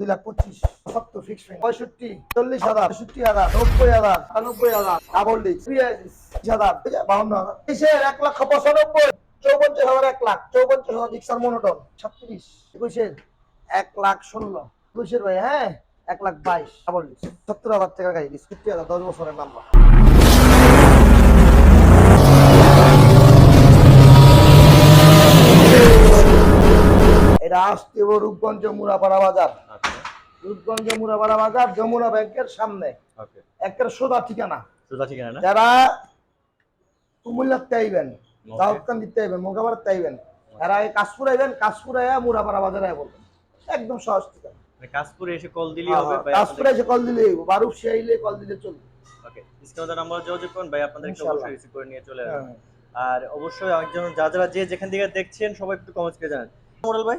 দুই লাখ পঁচিশ, সত্তর ফিক্স পঁয়ষট্টি, চল্লিশ হাজার, পঁয়ষট্টি হাজার, নব্বই হাজার আটানব্বই হাজার ডাবল বিশ হাজার বাউন্ন হাজার। এক লক্ষ পঁচানব্বই? চৌপঞ্চাশ হাজার এক লাখ, চৌপঞ্চাশ হাজার মনোটন ছত্রিশ, একুশের এক লাখ ষোলো, একুশের ভাই হ্যাঁ এক লাখ বাইশ ডাবল ডিস্ক সত্তর হাজার টাকা গাড়ি ফিফটি হাজার দশ বছরের নাম্বার এটা আসতে রূপগঞ্জ মুরাপাড়া বাজার। রূপগঞ্জ মুরাপাড়া বাজার যমুনা ব্যাংকের সামনে। একটা সোজা ঠিকানা। সোজা ঠিকানা যারা যারা এই কাশপুর আইবেন কাশপুর আইয়া মুরাপাড়া বাজারে আয় বলবেন। একদম সহজ ঠিকানা। মানে কাশপুরে এসে কল দিলেই হবে কাশপুরে এসে কল দিলে বারুক সে আইলে কল দিলে চলবে। ওকে স্ক্রিনে নাম্বার যোগাযোগ করুন ভাই। অবশ্যই রিসিভ করে নিয়ে চলে আসবেন হ্যাঁ। আর অবশ্যই একজন যা যারা যে যেখান থেকে দেখছেন সবাই একটু কমেন্টস করে জানান। মডেল ভাই?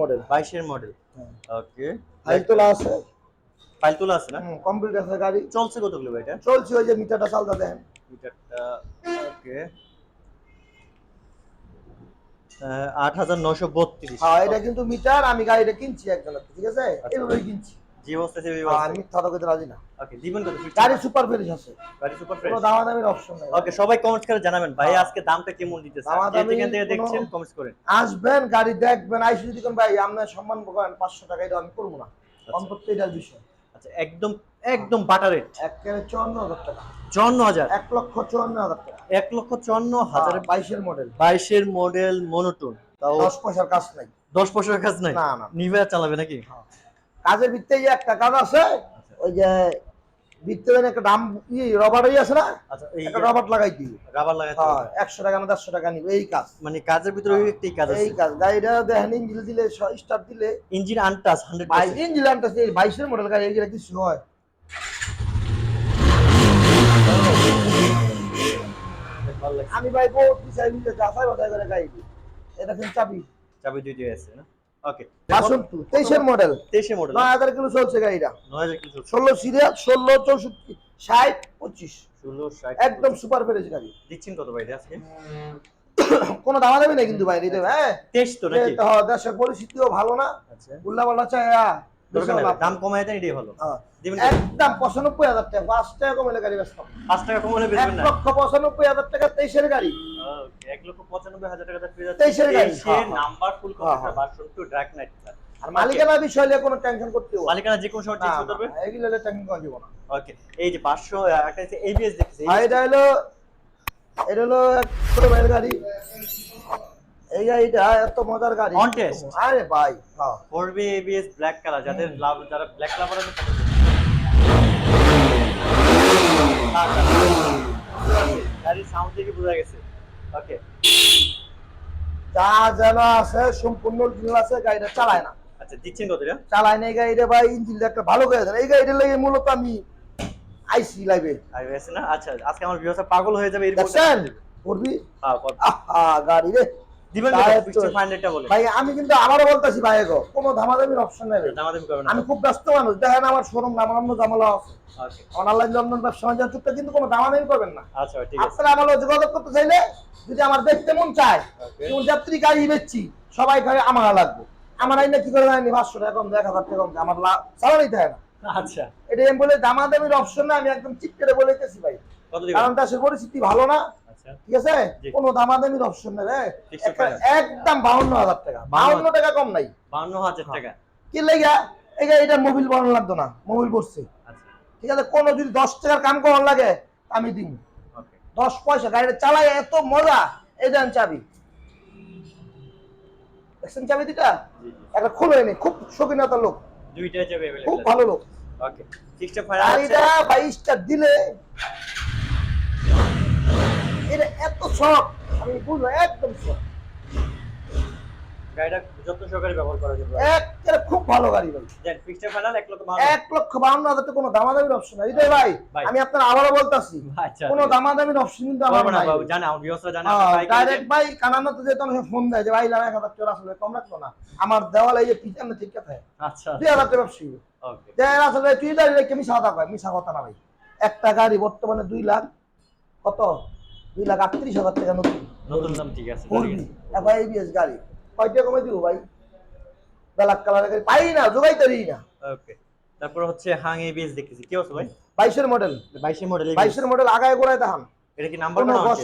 মডেল। মডেল। হ্যাঁ। ওকে। ফাইল তোলা আছে। ফাইল তোলা আছে না? কমপ্লিট আছে গাড়ি। চলছে কতগুলো ভাই এটা? চলছে ওই যে মিটারটা চালটা দেন মিটারটা ওকে। আট হাজার নশো বত্রিশ। হ্যাঁ এটা কিন্তু মিটার আমি গাড়িটা কিনছি একজনের ঠিক আছে? এভাবেই কিনছি। জি অবস্থা সেই হ্যাঁ, আমি কথা কইতে রাজি না। ওকে দিবেন কত গাড়ি সুপার ফ্রেশ আছে। গাড়ি সুপার কোনো ফ্রেশ দামাদামির অপশন নাই। ওকে সবাই কমেন্ট করে জানাবেন ভাই হ্যাঁ। আজকে দামটা কেমন দিতেছে? যেখান থেকে দেখছেন কমেন্ট করেন। আসবেন গাড়ি দেখবেন আইসি যদি কোন ভাই আপনার সম্মান করেন পাঁচশো টাকা এটা আমি করব না। কম এটার বিষয়। আচ্ছা একদম একদম বাটার রেট একেবারে চুয়ান্ন হাজার টাকা। চুয়ান্ন হাজার? এক লক্ষ টাকা। মডেল বাইশের মডেল মনোটন তাও দশ পয়সার কাজ নাই। দশ বছরের কাজ নাই? না না। নিবে চালাবে নাকি? কাজের ভিত্তে যে একটা কাজ আছে ওই যে ভিত্তে একটা দাম ই রবারই আছে না আচ্ছা একটা রবার লাগাই দিই। রাবার লাগাতে হ্যাঁ একশো টাকা না দেড়শো টাকা নিবে এই কাজ। মানে কাজের ভিতরে ওই একটাই কাজ এই কাজ। গাড়িটা দেখেন ইঞ্জিল দিলে স্টার্ট দিলে ইঞ্জিন আনটাচ হান্ড্রেড বাইশ ইঞ্জিল আনতে বাইশের মডেল গাড়ি এগুলো কিছু হয়। আমি ভাই বহুত যাচাই বাছাই করে গাড়ি এটা কিন্তু চাবি। চাবি আছে না? ওকে মডেল তেইশে মডেল নয় হাজার কিলো চলছে গাড়িটা। নয় হাজার কিছু ষোলো সিরিয়াল ষোলো চৌষট্টি ষাট পঁচিশ। ষোলো ষাট একদম সুপার ফ্রেশ গাড়ি। দিচ্ছেন কত ভাই আজকে? কোনো দামা দামি নেই কিন্তু বাইরে দেবে হ্যাঁ? তেইশ তো নাকি? হ্যাঁ, দেশের পরিস্থিতিও ভালো না। আচ্ছা। উল্লা পাল্লা চাই হ্যাঁ। দাম কমায় দেন এটাই ভালো। হ্যাঁ। একদম পঁচানব্বই হাজার টাকা পাঁচ টাকা কমে গাড়ি ব্যস্ত পাঁচ টাকা কমালে এক লক্ষ পঁচানব্বই হাজার টাকা তেইশের গাড়ি। এক লক্ষ পঁচানব্বই হাজার টাকা তেইশের গাড়ি। তেইশের। Number full computer version two. Drug নাইট আর মালিকানা বিষয় নিয়ে কোনো টেনশন করতে হবে মালিকানা যে কোনো সময় চেঞ্জ করতে হবে এগুলো টেনশন করা যাবে না। ওকে এই যে পাঁচশো একটা হচ্ছে এবিএস দেখতেছি। এটা হলো এটা হলো ছোট ভাইয়ের গাড়ি। এই গাড়িটা এত মজার গাড়ি। Test? আরে ভাই হ্যাঁ। Four B ABS black colour যাদের লাভ যারা ব্ল্যাক লাভার আছে গাড়ির সাউন্ড থেকে বোঝা গেছে। ওকে। যা যেন আছে সম্পূর্ণ আছে গাড়িটা চালায় না। আচ্ছা দিচ্ছেন কত চালায় না এই গাড়িটা ভাই ইঞ্জিনটা একটা ভালো করে দেন এই গাড়িটা লেগে মূলত আমি আইসি লাইভে আইবিএস না? আচ্ছা আজকে আমার ভিউয়ার্স পাগল হয়ে যাবে এরকম করবি? হ্যাঁ গাড়ি রে। দিবেন তাই কত তো। ফিক্সড ফাইনালটা বলে ভাই আমি কিন্তু আবারও বলতেছি ভাই গো কোনো ধামাধামির অপশন নেই ভাই। দামাদামি করবেন না। আমি খুব ব্যস্ত মানুষ দেখেন আমার শোরুম আমার অন্য জামালা আছে। অনলাইন লন্ডন ব্যবসা বাণিজ্য চুক্তি কিন্তু কোনো দামাদামি করবেন না। আচ্ছা ঠিক আছে। আপনারা আমার যোগাযোগ করতে চাইলে যদি আমার দেখতে মন চায় যেমন যাত্রী গাড়ি বেচছি সবাই গাড়ি আমার লাগবে। আমার আইনে কি করে জানি পাঁচশো টাকা কম এক হাজার টাকা কম আমার লাভ থাকে না। আচ্ছা। এটা আমি বলে দামাদামির অপশন না আমি একদম চিপ কেটে বলেতেছি ভাই। কারণ দেশের পরিস্থিতি ভালো না আচ্ছা আচ্ছা। ঠিক আছে? কোনো দামাদামি অপশন নেই একদম বাউন্ন হাজার টাকা। বাউন্ন টাকা কম নাই। বাউন্ন হাজার হ্যাঁ। টাকা। কি এটা এটা মোবিল বানানো লাগতো না মোবিল করছে আচ্ছা। ঠিক আছে যদি দশ টাকার কাম করার লাগে আমি দিন দশ পয়সা গাড়িটা চালাই এত মজা এই দেন চাবি। দেখছেন চাবি দুটা একটা খুলে নি খুব শৌখিনতা লোক। দুইটা চাবি খুব ভালো লোক। ওকে। আছে ফায়ার আর বাইশটা দিলে এটা এত শখ আমি বুঝব একদম শখ গাড়িটা যত্ন সহকারে ব্যবহার করা যাবে। একটা খুব ভালো গাড়ি ভাই। দেন ফিক্সড ফাইনাল এক লক্ষ বান্ন এক লক্ষ বাউন্ন হাজার টাকা কোনো দামাদামির অপশন নাই। এটাই ভাই ভাই। আমি আপনার আবারও বলতাছি আচ্ছা কোনো দামাদামির অপশন কিন্তু আমার পারব না নাই। বাবু জানে ভিউয়ার্সরা জানে ডাইরেক্ট ভাই কানানো তো যেত ফোন দেয় যে ভাই লাভ এক হাজার টাকা আসলে কম রাখল না। আমার দেওয়াল এই যে পিছনে ঠিক কথা আচ্ছা দুই হাজার টাকা ব্যবসা ওকে যে আসলে তুই দাঁড়িয়ে রেখে মিশা কথা মিশা কথা না ভাই। একটা গাড়ি বর্তমানে দুই লাখ কত? দুই লাখ আটত্রিশ হাজার টাকা নতুন। নতুন দাম ঠিক আছে এবিএস গাড়ি। কমে দিব ভাই? ব্ল্যাক কালারের গাড়ি। পাই না জোগাইতারি না। ওকে তারপর হচ্ছে হাং এবিএস দেখতেছি। কি অবস্থা ভাই? মডেল মডেল মডেল আগায় গোড়ায় এটা কি নাম্বার করা বস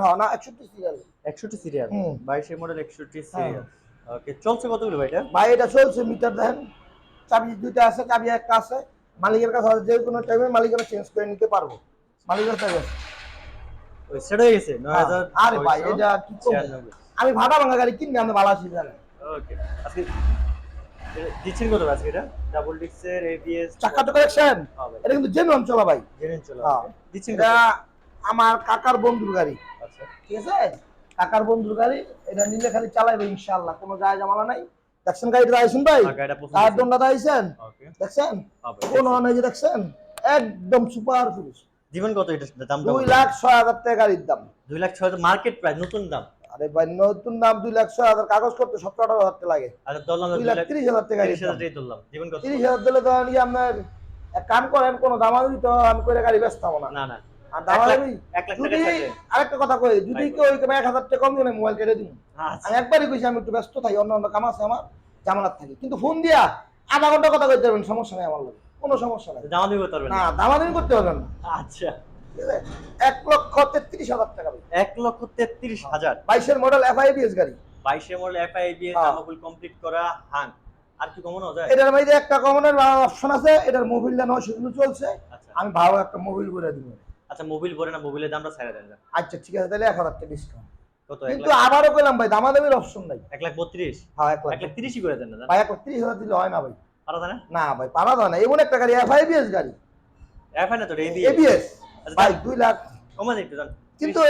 হ্যাঁ না সিরিয়াল একষট্টি সিরিয়াল হুম। বাইশের মডেল একষট্টি হ্যাঁ। সিরিয়াল ওকে চলছে কতগুলো ভাই এটা? ভাই এটা চলছে মিটার দেখেন। চাবি দুইটা আছে চাবি একটা আছে। মালিকের কাছে আছে, যে কোনো টাইমে মালিকের চেঞ্জ করে নিতে পারব। মালিকের আছে। ওই সেট হয়ে গেছে হ্যাঁ। আরে ভাই এটা কি আমি ভাড়া ভাঙা গাড়ি কিনবি আমি ভালো আছি জানেন। ওকে আজকে দিচ্ছেন কত আজকে এটা? ডাবল ডিক্সের এবিএস চাকা তো কালেকশন হ্যাঁ এটা কিন্তু চলা ভাই। চলো হ্যাঁ। দিচ্ছেন এটা আমার কাকার বন্ধুর গাড়ি। আচ্ছা। ঠিক আছে? কাকার বন্ধুর গাড়ি এটা নিলে খালি চালাইবে ইনশাআল্লাহ কোনো যায় জামালা নাই। দেখছেন গাড়িটা আইসুন ভাই? টায়ার দন্ডা আইসেন দেখছেন? কোন দেখছেন? একদম সুপার ফিনিশ দিবেন কত এটা দাম দুই লাখ ছয় হাজার টাকা গাড়ির দাম। দুই লাখ ছয় মার্কেট প্রাইস নতুন দাম। আরে ভাই নতুন দাম দুই লাখ ছয় হাজার কাগজ করতে সতেরো আঠারো হাজার টাকা লাগে। আচ্ছা ধরলাম দুই লাখ তিরিশ হাজার টাকা তিরিশ হাজার ধরলাম দিবেন কত? তিরিশ হাজার দিলে তো আমি আপনার এক কাম করেন কোনো দামাদামি তো আমি করে গাড়ি ব্যস্ত হব না। না না। আর দামাদামি যদি আরেকটা কথা কই যদি কেউ এক হাজার টাকা কম দিলে মোবাইল কেটে দিন আচ্ছা। আমি একবারই কইছি আমি একটু ব্যস্ত থাকি অন্য অন্য কাম আছে আমার জামানাত থাকি। কিন্তু ফোন দিয়া আধা ঘণ্টা কথা কইতে পারবেন সমস্যা নেই আমার লোক কোনো সমস্যা নেই। জামা দিব পারবেন না। দামাদামি করতে পারবেন না। আচ্ছা। এক লক্ষ তেত্রিশ হাজার টাকা এক লক্ষ তেত্রিশ হাজার? বাইশের মডেল এফআইবিএস গাড়ি। বাইশের মডেল হ্যাঁ। জামাগুল কমপ্লিট করা হাং আর কি কমানো যায়? এটার মধ্যে একটা কমনের অপশন আছে এটার মোবিলটা নয়শো কিলো চলছে। আচ্ছা। আমি ভালো একটা মোবিল করে দিব। আচ্ছা মোবিল ভরে না মোবিলের দামটা ছাড়া দেন। আচ্ছা ঠিক আছে তাহলে এক হাজার টাকা ডিসকাউন্ট কিন্তু আবারও পেলাম ভাই দামাদামির অপশন নাই। এক লাখ বত্রিশ? হ্যাঁ এক লাখ তিরিশই করে দেন না ভাই এক লাখ তিরিশ হাজার দিলে হয় না ভাই। না না ভাই পারা না এমন একটা গাড়ি। এফআইবিএস গাড়ি এফআই না তো এবিএস ভাই দুই লাখ। একটু জান কিন্তু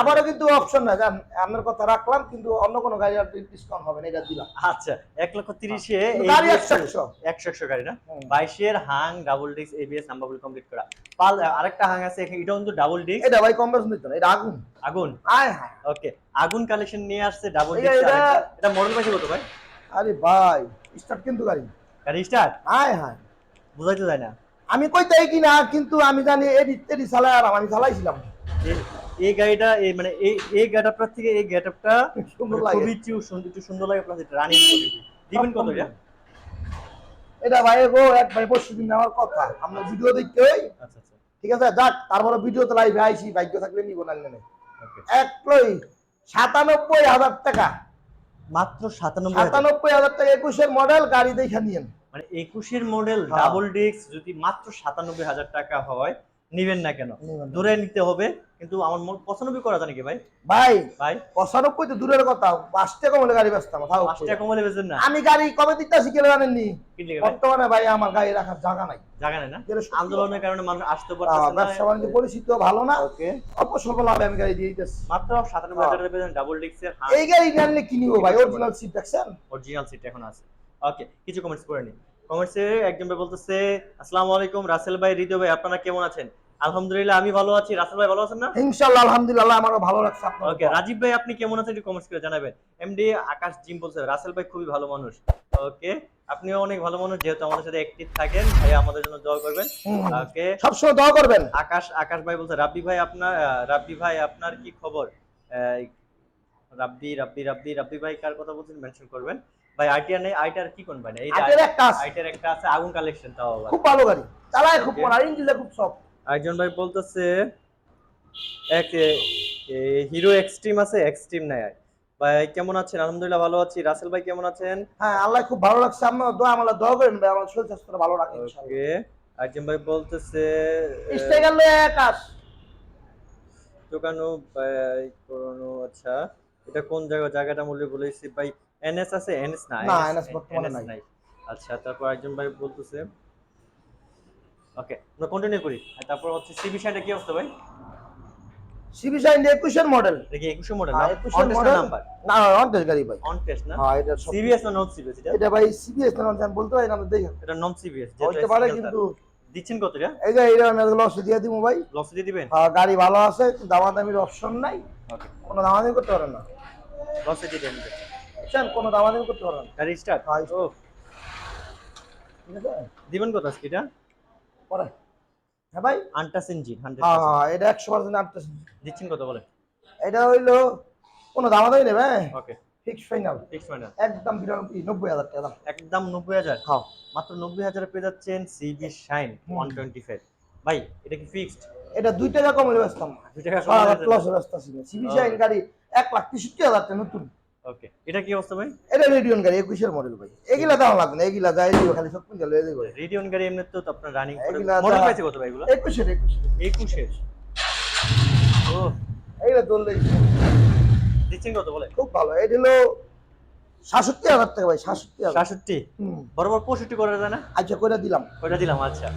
আবারও কিন্তু অপশন না জান আপনার কথা রাখলাম কিন্তু অন্য কোনো গাড়ি আর ডিসকাউন্ট হবে না এটা দিলাম। আচ্ছা এক লক্ষ তিরিশে গাড়ি একশো একশো। একশো একশো গাড়ি না? বাইশের Hang double disc ABS number complete করা। পাল আরেকটা হাং আছে এখানে এটা কিন্তু ডাবল ডিস্ক এটা ভাই কম বেশ নিত না এটা আগুন। আগুন? আয় হায়। ওকে আগুন কালেকশন নিয়ে আসছে ডাবল ডিস্ক এটা- এটা মডেল পাইছে কত ভাই? আরে ভাই স্টার্ট কিন্তু গাড়ি। গাড়ি স্টার্ট আয় হায়। বুঝাইতে যায় না। আমি কইতাই কি না কিন্তু আমি জানি এডি এডি চালাই আর আমি চালাইছিলাম। এই- গাড়িটা এই মানে এই এই গেটআপটার থেকে এই গেটআপটা সুন্দর লাগে। খুবই একটু সুন্দর একটু সুন্দর লাগে প্লাস এটা রানিং দিবেন কত এটা? এটা ভাই গো এক ভাই পরশু দিন আমার কথা। আমরা ভিডিও দেখতে আচ্ছা আচ্ছা। ঠিক আছে যাক তারপরে ভিডিওতে লাইভে আইছি ভাগ্য থাকলে নিব না এক লই সাতানব্বই হাজার টাকা। মাত্র সাতানব্বই। সাতানব্বই হাজার টাকা একুশের মডেল গাড়ি দেখে নিয়েন মানে একুশের মডেল। ডাবল ডিস্ক যদি মাত্র সাতানব্বই হাজার টাকা হয় নিবেন না কেন ধরে দূরে নিতে হবে কিন্তু আমার মন পঁচানব্বই করা জানি কি ভাই? ভাই ভাই। পঁচানব্বই তো? দূরের কথা। পাঁচ টাকা মনে গাড়ি ব্যস্ত পাঁচ টাকা কমালে বেচেন না। আমি গাড়ি কবে দিতে আসি জানেননি? কিনলে বর্তমানে ভাই আমার গাড়ি রাখার জায়গা নাই। জায়গা নেই না? আন্দোলনের কারণে মানুষ আসতে কথা। আহ, না। ব্যবসা বাণিজ্য পরিস্থিতি ভালো না। ওকে। অল্প স্বল্প লাভে আমি গাড়ি দিয়ে দিতেছি। মাত্র সাতানব্বই হাজার টাকা ডাবল ডিস্কের এই গাড়ি নিয়ে কি নিবো ভাই? অরিজিনাল সিট দেখছেন? অরিজিনাল সিট এখন আছে। ওকে কিছু কমেন্টস করে নিই কমেন্টসে একজন ভাই বলতেছে আসসালামু আলাইকুম রাসেল ভাই হৃদয় ভাই আপনারা কেমন আছেন? আলহামদুলিল্লাহ আমি ভালো আছি। রাসেল ভাই ভালো আছেন না? ইনশাআল্লাহ আলহামদুলিল্লাহ আমারও ভালো লাগছে আপনার ওকে রাজীব ভাই আপনি কেমন আছেন একটু কমেন্টস করে জানাবেন। এমডি আকাশ জিম বলছে রাসেল ভাই খুবই ভালো মানুষ। ওকে আপনিও অনেক ভালো মানুষ যেহেতু আমাদের সাথে অ্যাক্টিভ থাকেন ভাই আমাদের জন্য দোয়া করবেন। ওকে সবসময় দোয়া করবেন। আকাশ আকাশ ভাই বলছে রাব্বি ভাই আপনার রাব্বি ভাই আপনার কি খবর? রাব্বি রাব্বি রাব্বি রাব্বি ভাই কার কথা বলছেন মেনশন করবেন। ভাই আইটিআর নেই আইটিআর কি কোন ভাই এই আগের একটা আছে, আইটিআর একটা আছে আগুন কালেকশন তাও খুব ভালো গাড়ি। চালায় খুব আর ইঞ্জিনটা খুব সফট একজন ভাই বলতেছে এক হিরো এক্সট্রিম আছে এক্সট্রিম নাই। ভাই কেমন আছেন? আলহামদুলিল্লাহ ভালো আছি। রাসেল ভাই কেমন আছেন? হ্যাঁ আল্লাহ খুব ভালো লাগছে আপনার দোয়া আমার দোয়া করেন ভাই। আমার শরীর স্বাস্থ্য ভালো রাখেন ইনশাআল্লাহ। ওকে একজন ভাই বলতেছে লয়ে আকাশ। দোকানো ভাই পুরনো আচ্ছা। এটা কোন জায়গা? জায়গাটা মূল্য বলেছি। ভাই এনএস আছে? এনএস না না, NS বর্তমানে নাই। আচ্ছা তারপর একজন ভাই বলতেছে ওকে আমরা কন্টিনিউ করি। তারপর হচ্ছে সিবি সাইডে কি অবস্থা ভাই? সিবি শাইন একুশের মডেল দেখি 21 মডেল হ্যাঁ, না? 21 অন টেস্ট নাম্বার না অন্টেস গাড়ি ভাই। অন টেস্ট না? হ্যাঁ এটা সিবিএস না নন সিবিএস এটা? এটা ভাই সিবিএস না জান বলতে পারি না দেখেন। এটা নন সিবিএস পারে কিন্তু দিচ্ছেন কত এটা? এই যে এটা আমি লস দিয়ে দিব ভাই। লস দিয়ে দিবেন? হ্যাঁ, গাড়ি ভালো আছে দামাদামির অপশন নাই। কোনো দামাদামি করতে পারেন না। লস দিয়ে দিবেন বুঝছেন কোনো দামাদামি করতে পারেন গাড়ি স্টার্ট হ্যাঁ, ও দিবেন কত আজকে এটা? পরে। হ্যাঁ ভাই? আনটাস ইঞ্জিন হ্যাঁ হ্যাঁ এটা একশো পার্সেন্ট আপনি দিচ্ছেন কত বলে? এটা হইল কোনো দামাদামি নেবে হ্যাঁ? Okay. Fix final fix final একদম বিরানব্বই নব্বই হাজার টাকা দাম। একদম নব্বই হাজার? হ্যাঁ। মাত্র নব্বই হাজারে পেয়ে যাচ্ছেন CB Shine one twenty five ভাই এটা কি ফিক্সড এটা দুই টাকা কমলে ব্যস্তাম দুই টাকা প্লাস ব্যস্ত ছিল সিবি শাইন গাড়ি এক লাখ তেষট্টি হাজার টাকা নতুন। ওকে এটা কি অবস্থা ভাই? এটা রেডিয়ন গাড়ি একুশের মডেল ভাই। এগুলা দাম লাগবে না এগুলা যাই খালি সব যাবে রেডিয়ন গাড়ি এমনি তো আপনার রানিং মডেল পাইছে কত ভাই এগুলো? একুশের একুশের। একুশের? ও এইগুলা দৌড়লেই দিচ্ছেন কত বলে? খুব ভালো। এটা হলো সাতষট্টি হাজার টাকা ভাই সাতষট্টি সাতষট্টি? বরাবর পঁয়ষট্টি করা যায় না? আচ্ছা করে দিলাম। ওইটা দিলাম আচ্ছা।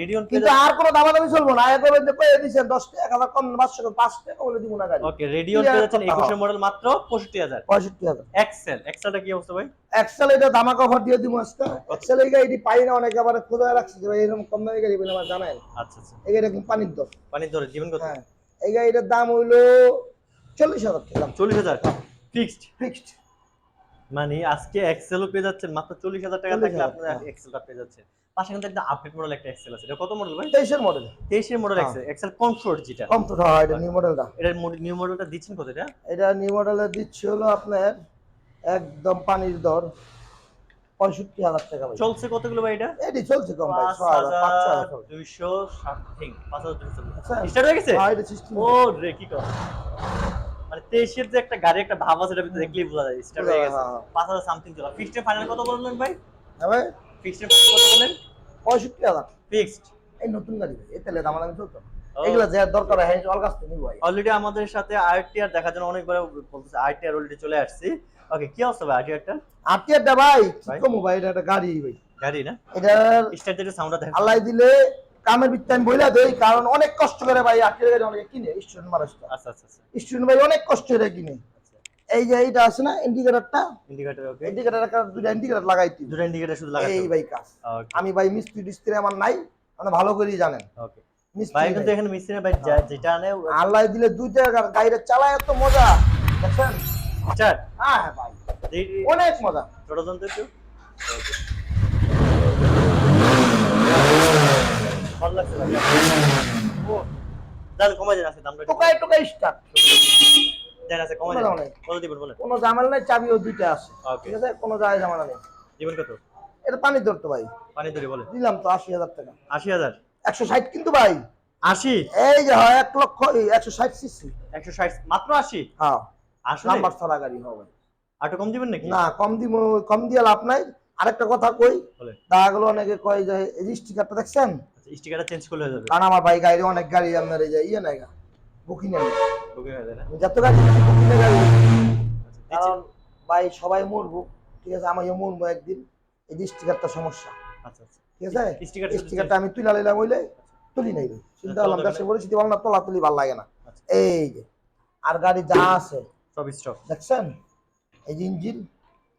রেডিয়ন কিন্তু আর কোনো দামাদামি চলবো না। একবার যে কয়ে দিচ্ছেন দশ টাকা হাজার কম পাঁচশো পাঁচ টাকা বলে দিব না গাড়ি। ওকে রেডিয়ন পেয়ে যাচ্ছেন একুশের মডেল মাত্র পঁয়ষট্টি হাজার। পঁয়ষট্টি হাজার। এক্সেল এক্সেলটা কি অবস্থা ভাই? এক্সেল এটা দামা কভার দিয়ে দিব আজকে। এক্সেল এই গাড়ি পাই না অনেকে আবার খোঁজা রাখছে ভাই এরকম কম দামি গাড়ি বলে আমার জানাই আচ্ছা আচ্ছা। এই গাড়ি পানির দর। পানির দরে জীবন কত হ্যাঁ। এই গাড়িটার দাম হইল চল্লিশ হাজার টাকা। চল্লিশ হাজার? ফিক্সড ফিক্সড মানে আজকে এক্সেলও পেয়ে যাচ্ছেন মাত্র চল্লিশ হাজার টাকা 40,000 থাকলে আপনারা হ্যাঁ। এক্সেলটা পেয়ে যাচ্ছেন। পাশে কিন্তু একটা আপডেট মডেল একটা এক্সেল আছে। এটা কত মডেল ভাই? তেইশের মডেল তেইশের মডেল হ্যাঁ। এক্সেল এক্সেল কমফোর্ট যেটা। কম তো হয় এটা নিউ মডেলটা এটার নিউ মডেলটা দিচ্ছেন কত এটা? এটা নিউ মডেলের দিচ্ছে হলো আপনার একদম পানির দর পঁয়ষট্টি হাজার টাকা ভাই। চলছে কতগুলো ভাই এটা? এটি চলছে কম ভাই দুইশো সামথিং পাঁচ হাজার দুইশো। আচ্ছা। স্টার্ট হয়ে গেছে? হ্যাঁ, এটা ও রে কি কর। মানে তেইশের যে একটা গাড়ি একটা ভাব আছে এটা দেখলেই বোঝা যায় স্টার্ট হয়ে গেছে। হ্যাঁ, হ্যাঁ। পাঁচ হাজার সামথিং চলা। ফিক্সড ফাইনাল কত বললেন ভাই? হ্যাঁ ভাই। ফিক্সড কত বললেন? পঁয়ষট্টি হাজার। ফিক্সড এই নতুন গাড়ি ভাই এই তেলে দাম দামি চলতো। এগুলো যে দরকার হয় অল কাছ থেকে ভাই। অলরেডি আমাদের সাথে আরটিআর দেখার জন্য অনেকবার বলতেছে আরটিআর অলরেডি চলে আসছি। ওকে কি অবস্থা ভাই আরটিআরটা আটিয়ারটা ভাই কি ভাই এটা একটা গাড়ি ভাই। গাড়ি না? এটার স্টার্ট যেটা সাউন্ডটা দেখা আল্লাহ দিলে কামের ভিত্তি আমি বইলা দেই কারণ অনেক কষ্ট করে ভাই আটিয়ার গাড়ি অনেকে কিনে স্টুডেন্ট মানুষটা। আচ্ছা আচ্ছা আচ্ছা। স্টুডেন্ট ভাই অনেক কষ্ট করে কিনে। এই যে এইটা আছে না ইন্ডিকেটরটা ইন্ডিকেটর ওকে ইন্ডিকেটর একটা দুটা ইন্ডিকেটর লাগাইতি। দুটো ইন্ডিকেটর শুধু লাগাতে এই ভাই কাজ। আমি ভাই মিস্ত্রি টিস্ত্রি আমার নাই মানে ভালো করেই জানেন। ওকে ভাই কিন্তু এখানে মিস্ত্রি ভাই যা- যেটা আনে আল্লাহ দিলে দুইটা গাড়িটা চালায় এত মজা। দেখছেন? হ্যাঁ হ্যাঁ ভাই। অনেক মজা। ছোট যন্ত্র একটু? ভালো লাগছে ভাই ও কমাই দেন আছে দামটা টোকাই টোকাই স্টার্ট দেন আছে কমাই দেন। কত দিবেন বলেন। কোনো জামাল নাই চাবিও দুইটা আছে। ঠিক আছে? কোনো যায় জামালা নেই। দিবেন কত? এটা পানির ধরতো ভাই। পানি ধরে বলেন। দিলাম তো আশি হাজার টাকা। আশি হাজার? কিন্তু ভাই। আশি? এই যে হয় লক্ষ এই একশো ষাট সিসি। একশো ষাট মাত্র আশি? হ্যাঁ। আসলে? নাম্বার ছড়া গাড়ি হবে আর একটু কম দিবেন নাকি? না কম দিব কম দিয়ে লাভ নাই। আরেকটা কথা কই? বলেন। দাগুলো অনেকে কয় যে এই স্টিকারটা দেখছেন? স্টিকারটা চেঞ্জ করলে হয়ে যাবে। কারণ আমার ভাই গাড়ি অনেক গাড়ি আপনার এই যে ইয়ে নাই বুকিং নেই। ওকে হয়ে যাবে না? যত গাড়ি বুকিং গাড়ি আচ্ছা, কারণ ভাই সবাই মরবো ঠিক আছে আমি মরবো একদিন এই যে স্টিকারটা সমস্যা। আচ্ছা আচ্ছা। ঠিক আছে? স্টিকার স্টিকারটা আমি তুলা নিলাম হইলে তুলি নাই ভাই। চিন্তা করলাম দেশে পরিস্থিতি ভালো না তোলা তুলি ভালো লাগে না। আচ্ছা। এই যে আর গাড়ি যা আছে সব স্টক দেখছেন? এই যে ইঞ্জিন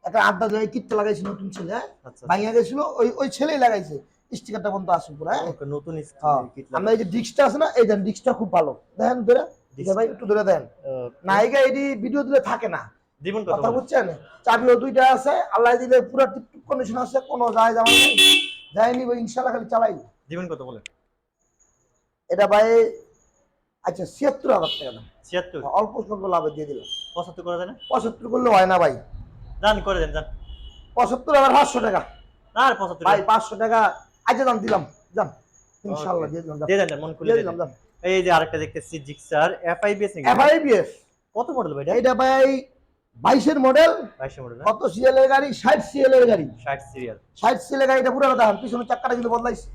একটা আড্ডা জায়গায় কিটটা লাগাইছে নতুন ছেলে হ্যাঁ আচ্ছা। ভাঙিয়া গেছিল ওই ওই ছেলেই লাগাইছে। স্টিকারটা পর্যন্ত আসে পুরো হ্যাঁ? ওকে নতুন হ্যাঁ। কিট আমরা এই যে ডিস্কটা আছে না এই দেন ডিস্কটা খুব ভালো। দেখেন ধরে ভাই একটু ধরে দেন। নায়িকা এটি ভিডিও দিলে থাকে না। দিবেন কথা বুঝছেন? চাবিও দুইটা আছে আল্লাহ দিলে পুরো টিপটিপ কন্ডিশন আছে কোনো যায় যাওয়া নেই। যায়নি ভাই ইনশাল্লাহ খালি চালাই। দিবেন কত বলেন। এটা ভাই আচ্ছা ছিয়াত্তর হাজার টাকা দাম। ছিয়াত্তর? অল্প স্বল্প লাভে দিয়ে দিলাম। পঁচাত্তর করে দেন পঁচাত্তর করলে হয় না ভাই। দান করে দেন দান। পঁচাত্তর হাজার পাঁচশো টাকা। আর পঁচাত্তর ভাই পাঁচশো টাকা আচ্ছা দিলাম যান। ইনশাল্লাহ দিয়ে দিলাম দিয়ে দেন মন খুলে দিলাম যান। এই যে আরেকটা দেখতেছি জিক্সার এফআইবিএস এফআইবিএস কত মডেল ভাই এটা? ভাই বাইশের মডেল মডেল কত সিএল এর গাড়ি? ষাট সিএল এর গাড়ি। ষাট সিরিয়াল। ষাট সিএল এর গাড়িটা পুরো দাম পিছনের চাকাটা কিন্তু বদলাইছে।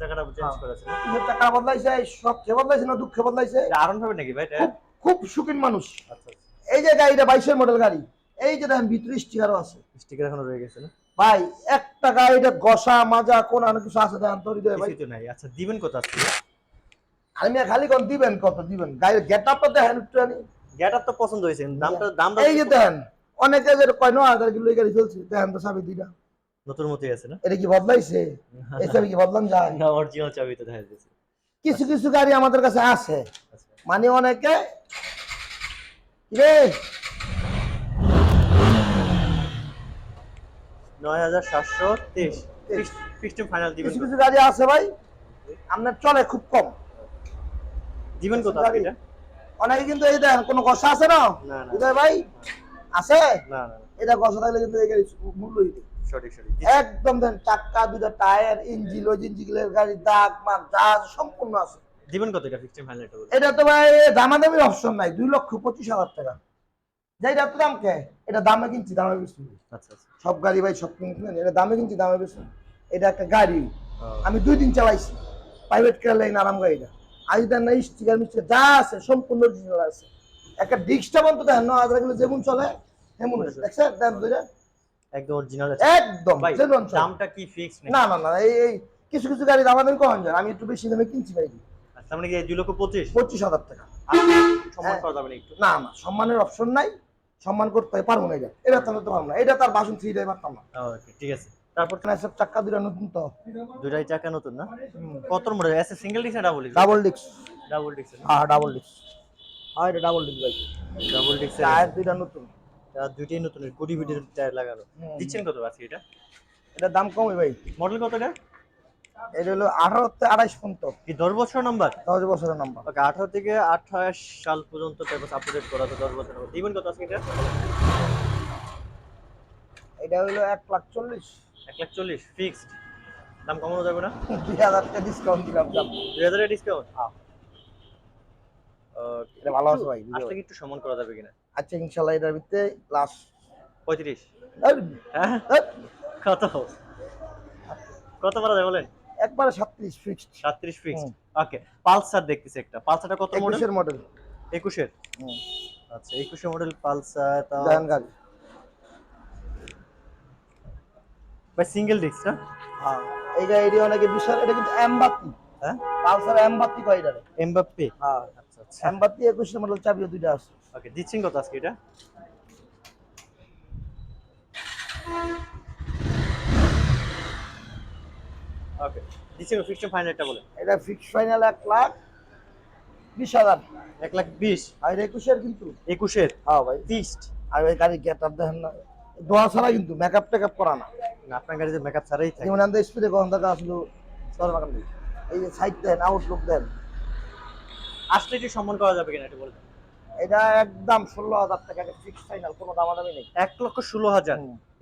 চাকাটা চেঞ্জ হ্যাঁ। করেছে পিছনের চাকা বদলাইছে সবকে বদলাইছে না দুঃখে বদলাইছে? আরন পাবে নাকি ভাই এটা? খুব সুখীন মানুষ। আচ্ছা এই যে গাড়িটা বাইশের মডেল গাড়ি এই যে দেখেন ভিতরে স্টিকারও আছে। স্টিকার এখনও রয়ে গেছে না? ভাই একটা গাড়িটা গসা মাজা কোন অনেক কিছু আছে তোর হৃদয়ে ভাই। কিছু নাই। আচ্ছা দিবেন কত আজকে? আমি খালি কোন দিবেন কত দিবেন? গাড়ির গেট আপটা দেখেন একটু। গেটআপ তো পছন্দ হয়েছে দামটা দামটা এই যে দেখেন অনেকে যে কয় ন হাজার কিলো এই গাড়ি চলছে দেখেন তো নতুন মতোই আছে না? এটা কি বদলাইছে? এই চাবি কি বদলান যায়? না অরিজিনাল চাবি তো দেখা যাচ্ছে। কিছু কিছু গাড়ি আমাদের কাছে আছে। আচ্ছা। মানে অনেকে রে? নয় হাজার সাতশো তেইশ। ফিক্সড ফাইনাল দিবেন কিছু কিছু গাড়ি আছে ভাই। আপনার চলে খুব কম। দিবেন কত এটা? অনেকে কিন্তু এই দেখেন কোনো গসা আছে না? না না ভাই আছে? না না না, এটা গছা থাকলে কিন্তু এই গাড়ি মূল্য সঠিক সঠিক। একদম দেন চাক্কা দুটা টায়ার ইঞ্জিন ওই ইঞ্জিনের গাড়ি দাগ সম্পূর্ণ আছে। দিবেন কত এটা? ফিক্সড ফাইনাল এটা এটা তো ভাই দামাদামির অপশন নাই দুই লক্ষ পঁচিশ হাজার টাকা। যেটা তো দাম কে এটা দামে কিনছি দামে বেশি আচ্ছা আচ্ছা। সব গাড়ি ভাই সব কিনছেন এটা দামে কিনছি দামে বেশি এটা একটা গাড়ি। আমি দুই দিন চালাইছি। প্রাইভেট কার লাইন আরাম গাড়িটা। আজ দেন না স্টিকার মিস্টিকার যা আছে সম্পূর্ণ অরিজিনাল আছে। একটা ডিস্কটা বন্ধ দেখেন না আধার কিলো যেমন চলে তেমন দেখছেন? দাম দুইটা একদম অরিজিনাল একদম যেমন দামটা কি ফিক্সড না না না এই কিছু কিছু গাড়ি দাম দামি কম যায়। আমি একটু বেশি দামে কিনছি ভাই। আচ্ছা মানে কি দুই লক্ষ পঁচিশ? পঁচিশ হাজার টাকা। সম্মান হ্যাঁ। করা যাবে না একটু। না না সম্মানের অপশন নাই। সম্মান করতে পারব না এটা। এটা তো করতে পারব না। এটা তার বাসন থ্রি ড্রাইভার পারতাম না। ওকে ঠিক আছে। তারপর এখানে সব চাক্কা দুটা নতুন তো। দুটাই চাকা নতুন না? কত মডেল এসে সিঙ্গেল ডিস্ক না double disc double disc double disc হ্যাঁ ডাবল ডিস্ক হ্যাঁ এটা ডাবল ডিস্ক ভাই। ডাবল ডিস্ক টায়ার দুইটা নতুন। দুইটাই নতুন কোটি ভিডিও টায়ার লাগানো। দিচ্ছেন কত আছে এটা? এটার দাম কমই ভাই। মডেল কত এটা? এটা হলো আঠারো থেকে আঠাইশ পর্যন্ত। কি দশ বছর নাম্বার দশ বছরের নাম্বার ওকে আঠারো থেকে আঠাশ সাল পর্যন্ত পেপার আপডেট করা দশ কত আছে এটা? এটা হলো এক লাখ চল্লিশ। এক লাখ চল্লিশ ফিক্সড দাম কমানো যাবে না? দুই হাজার টাকা ডিসকাউন্ট দিলাম দাম। দুই হাজারের ডিসকাউন্ট হ্যাঁ। এটা ভালো আছে ভাই আসলে কি একটু সমান করা যাবে কিনা? আচ্ছা ইনশাল্লাহ এটার ভিতরে লাস্ট পঁয়ত্রিশ। হ্যাঁ? কত? কত করা যায় বলেন? একবারে সাতত্রিশ ফিক্সড সাতত্রিশ ফিক্সড ওকে পালসার দেখতেছি একটা। পালসারটা কত মডেল একুশের মডেল একুশের? আচ্ছা একুশের মডেল পালসার তা জায়ান গাড়ি। ভাই সিঙ্গেল ডিস্ক না? হ্যাঁ এইটা এটি অনেকে বিশাল এটা কিন্তু এমবাতি হ্যাঁ? পালসার এমবাতি কয় এটা? এমবাপ্পে? হ্যাঁ। আচ্ছা আচ্ছা। এমবাতি একুশের মডেল চাবিও দুইটা আছে। ওকে দিচ্ছেন কত আজকে এটা? ওকে দিচ্ছেন ফিক্সড ফাইনালটা বলে এটা ফিক্সড ফাইনাল এক লাখ বিশ হাজার। এক লাখ বিশ। আর একুশের কিন্তু। একুশের? হ্যাঁ ভাই। ফিক্সড আর ওই গাড়ি গেট আপ দেখেন না। দোয়া ছাড়া কিন্তু মেকআপ টেকআপ করা না। আপনার গাড়িতে মেকআপ ছাড়াই থাকে। যেমন আমাদের স্পিডে কখন দেখা আসলো এই যে সাইড দেন আউটলুক দেন। আসলে কি সম্মান করা যাবে কিনা এটা বলতে এটা একদম ষোলো হাজার টাকা ফিক্সড ফাইনাল কোনো দামাদামি নেই। এক লক্ষ ষোলো হাজার।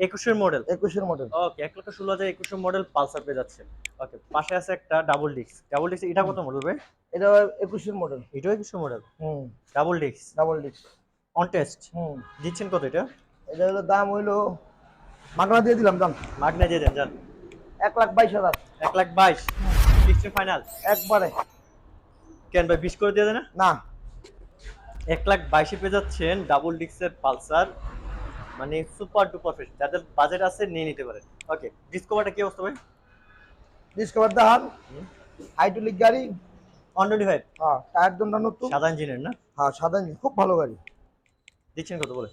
একুশের মডেল একুশের মডেল ওকে এক লক্ষ ষোলো হাজার একুশের মডেল পালসার পেয়ে যাচ্ছে। ওকে পাশে আছে একটা ডাবল ডিস্ক ডাবল ডিস্ক এটা কত মডেল ভাই? এটা একুশের মডেল এটাও একুশের model hmm. Double disc double disc on test হুম। দিচ্ছেন কত এটা? এটা হলো দাম হইল মাগনা দিয়ে দিলাম দাম। মাগনা দিয়ে দেন যান। এক লাখ বাইশ হাজার। এক লাখ বাইশ। ফিক্সড ফাইনাল একবারে। কেন ভাই বিশ করে দিয়ে দেন না? না। এক লাখ বাইশে পেয়ে যাচ্ছেন ডাবল ডিক্সের পালসার। মানে সুপার ডুপার ফ্রেশ যাদের বাজেট আছে নিয়ে নিতে পারেন। ওকে ডিসকভারটা কি অবস্থা ভাই? ডিসকভার দেখান হাইড্রোলিক গাড়ি। ওয়ান টোয়েন্টি ফাইভ হ্যাঁ টায়ার দমটা নতুন। সাদা ইঞ্জিনের না? হ্যাঁ সাদা ইঞ্জিন, খুব ভালো গাড়ি। দিচ্ছেন কত বলে?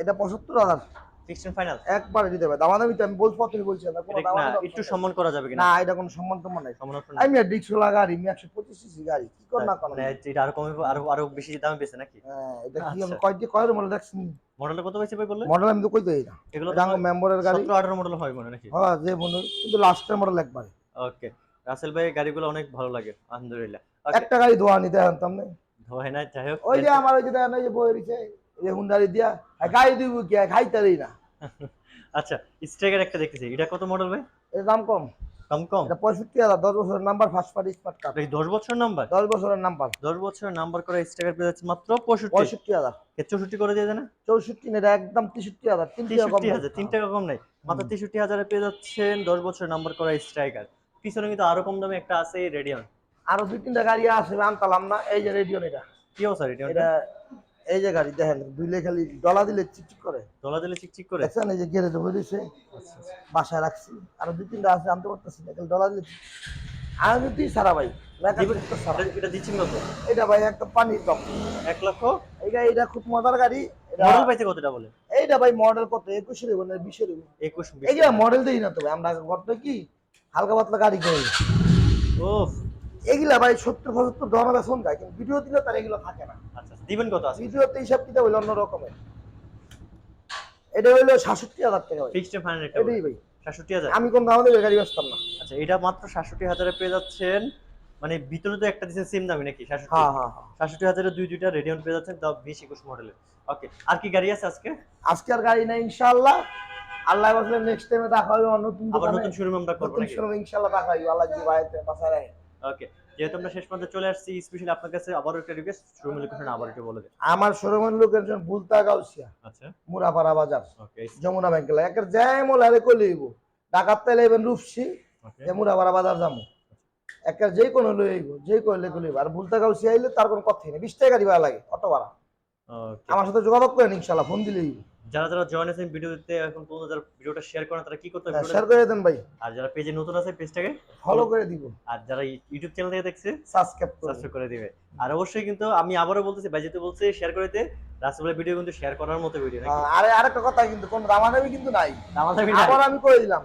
এটা পঁচাত্তর হাজার। ফিক্সড ফাইনাল একবারে দিতে হবে দামাদামি তো আমি বলছি প্রথমে বলছি না কোনো দামাদামি একটু সম্মান করা যাবে কিনা? না এটা কোনো সম্মান টম্মান নাই। সম্মান option আমি আর ডিক্সোলা গাড়ি আমি একশো পঁচিশ সিসি গাড়ি কি কর না কোনো মানে এটা আরও কমে আরও আরও বেশি দামে পেয়েছে নাকি? হ্যাঁ এটা কি আচ্ছা। আমি কয়টি কয়ের মডেল দেখছি? মডেলটা কত পেয়েছে ভাই বললেন মডেল আমি তো কই দেই না। এগুলো এটা মেম্বারের গাড়ি। সতেরো আঠারো মডেল হয় মনে নাকি? হ্যাঁ যে মনে কিন্তু লাস্টের মডেল একবারে। ওকে রাসেল ভাই গাড়িগুলো অনেক ভালো লাগে আলহামদুলিল্লাহ। একটা গাড়ি ধোয়া নিতে এখন তামনে ধোয় না যাই হোক। ওই যে আমার ওই যে দেখেন ওই যে বই রয়েছে হুন্ডারি দিয়া দিব কি খাইতারই না। আচ্ছা স্ট্রাইকার একটা দেখতেছি এটা কত মডেল ভাই? এর দাম কম। কম কম? এটা পঁয়ষট্টি হাজার দশ বছরের number first party smart card এটা কি দশ বছর নাম্বার দশ বছরের নাম্বার দশ বছরের নাম্বার করা স্ট্রাইকার পেয়ে যাচ্ছে মাত্র পঁয়ষট্টি। পঁয়ষট্টি হাজার। চৌষট্টি করে দিয়ে দেয় না? চৌষট্টি না এটা একদম হাজার তিন টাকা কম তেষট্টি নাই। হাজার তিন টাকা কম নাই। মাত্র তেষট্টি হাজারে পেয়ে যাচ্ছেন দশ বছর নাম্বার করা স্ট্রাইকার পিছনে কিন্তু আরও কম দামে একটা আছে রেডিয়ন আরও দুই তিনটা গাড়ি আসবে আনতালাম না এই যে রেডিও এটা। কি অবস্থা রেডিয়ন এটা এই যে গাড়ি দেখেন দুইলে খালি ডলা দিলে চিকচিক করে। ডলা দিলে চিকচিক করে? দেখছেন এই যে গ্যারেজে হয়ে দিছে আচ্ছা, বাসায় রাখছি। আর দুই তিনটা আছে আনতে পারতেছি না খালি ডলা দিলে আমি তুই সারা ভাই। এটা- এটা দিচ্ছেন কত? এটা ভাই একটা পানির টপ। এক লক্ষ? এইটা এটা খুব মজার গাড়ি। এটা মডেল পাইছে কতটা বলে? এইটা ভাই মডেল কত? একুশের এবং বিশের একুশ এইগুলা মডেল দেই না তো ভাই আমরা গত কি? হালকা পাতলা গাড়ি করি। ওফ এগুলা ভাই সত্তর পঁচাত্তর দর বেতন যায় কিন্তু ভিডিও দিলে তার এগুলো থাকে না। আচ্ছা দিবেন কত আছে? ভিডিওতে হিসাব হইল অন্য রকমের। এটা হইল সাতষট্টি হাজার টাকা ফিক্সড ফাইনাল এটা এটাই ভাই। সাতষট্টি হাজার? আমি কোন আমাদের গাড়ি বেচতাম না। আচ্ছা এটা মাত্র সাতষট্টি হাজারে পেয়ে যাচ্ছেন। মানে ভিতরে তো একটা দিচ্ছেন সেম দামি নাকি সাতষট্টি? হ্যাঁ হ্যাঁ হ্যাঁ। সাতষট্টি হাজারের দুই দুইটা রেডিয়ন পেয়ে যাচ্ছেন তাও বিশ একুশ মডেলের ওকে আর কি গাড়ি আছে আজকে? আজকের গাড়ি নাই ইনশাআল্লাহ। আল্লাহ বসলে নেক্সট টাইমে দেখা হবে নতুন আবার নতুন শোরুম আমরা করব নতুন শোরুম ইনশাআল্লাহ দেখা হবে আল্লাহ বাসা রাখে। ওকে যেহেতু আমরা শেষ পর্যন্ত চলে আসছি স্পেশালি আপনার কাছে আবারও একটা রিকোয়েস্ট লোকেশন আবার একটু বলে দিন। আমার শোরুমের লোকেশন গাউসিয়া আচ্ছা। মুরাপাড়া বাজার ওকে যমুনা ব্যাংক একের যাই মোলারে কলিব ডাকাত তেলে এবেন রূপসি মুরাপাড়া বাজার যামু। একের যেই কোনো লইব যে কইলে কলিব আর ভুলতা গাউসিয়া আইলে তার কোনো কথাই নেই। বিশ টাকা গাড়ি ভাড়া লাগে অটো ভাড়া। আমার সাথে যোগাযোগ করেন ইনশাআল্লাহ ফোন দিলেই। যারা যারা জয়েন আছেন ভিডিওতে এখন পর্যন্ত যারা ভিডিওটা শেয়ার করেন তারা কি করতে হবে? শেয়ার করে দেন ভাই। আর যারা পেজে নতুন আছে পেজটাকে ফলো করে দিব। আর যারা ইউটিউব চ্যানেল থেকে দেখছে সাবস্ক্রাইব করে সাবস্ক্রাইব করে দিবে। আর অবশ্যই কিন্তু আমি আবারও বলতেছি ভাই যেতে বলছে শেয়ার করে দিতে রাসেলের ভিডিও কিন্তু শেয়ার করার মতো ভিডিও নাকি? আরে আরেকটা কথা কিন্তু কোন দামাদামি কিন্তু নাই। আমাদের আবার আমি করে দিলাম।